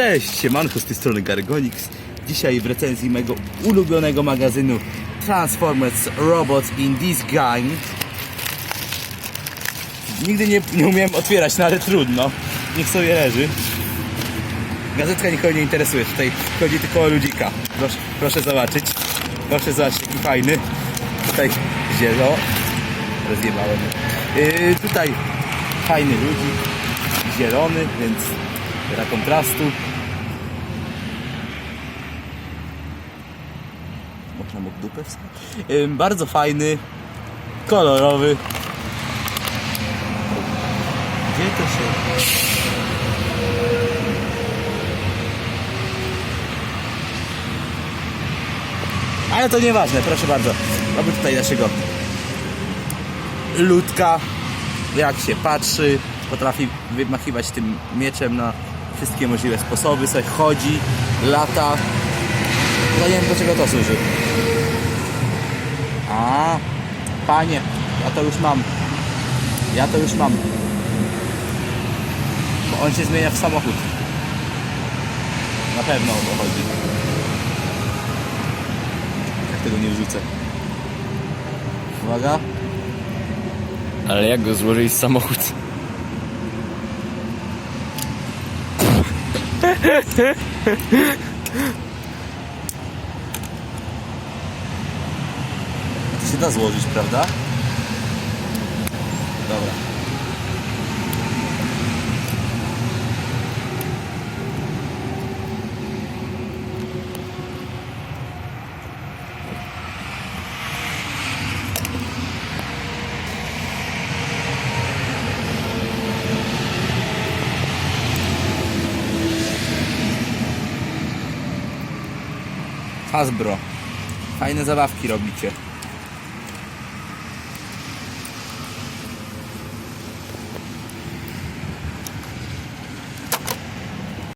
Cześć, siemanko z tej strony Gargonix. Dzisiaj w recenzji mego ulubionego magazynu Transformers Robots in Disguise. Nigdy nie, nie umiałem otwierać, no ale trudno. Niech sobie leży. Gazetka nikogo nie interesuje, tutaj chodzi tylko o ludzika. Proszę, proszę zobaczyć. Proszę zobaczyć, jaki fajny. Tutaj zielo. Rozjebałem. Yy, tutaj fajny ludzik. Zielony, więc dla kontrastu. Można mógł dupę. Yy, Bardzo fajny, kolorowy. Gdzie to się... Ale to nieważne, proszę bardzo. Mamy tutaj naszego ludka. Jak się patrzy, potrafi wymachiwać tym mieczem na wszystkie możliwe sposoby. Sobie chodzi, lata. Ja nie wiem do czego to służy. A, panie, ja to już mam. Ja to już mam. Bo on się zmienia w samochód. Na pewno o to chodzi. Jak tego nie wrzucę. Uwaga. Ale jak go złożyć z samochód? się da złożyć, prawda? Dobra. Hasbro. Fajne zabawki robicie.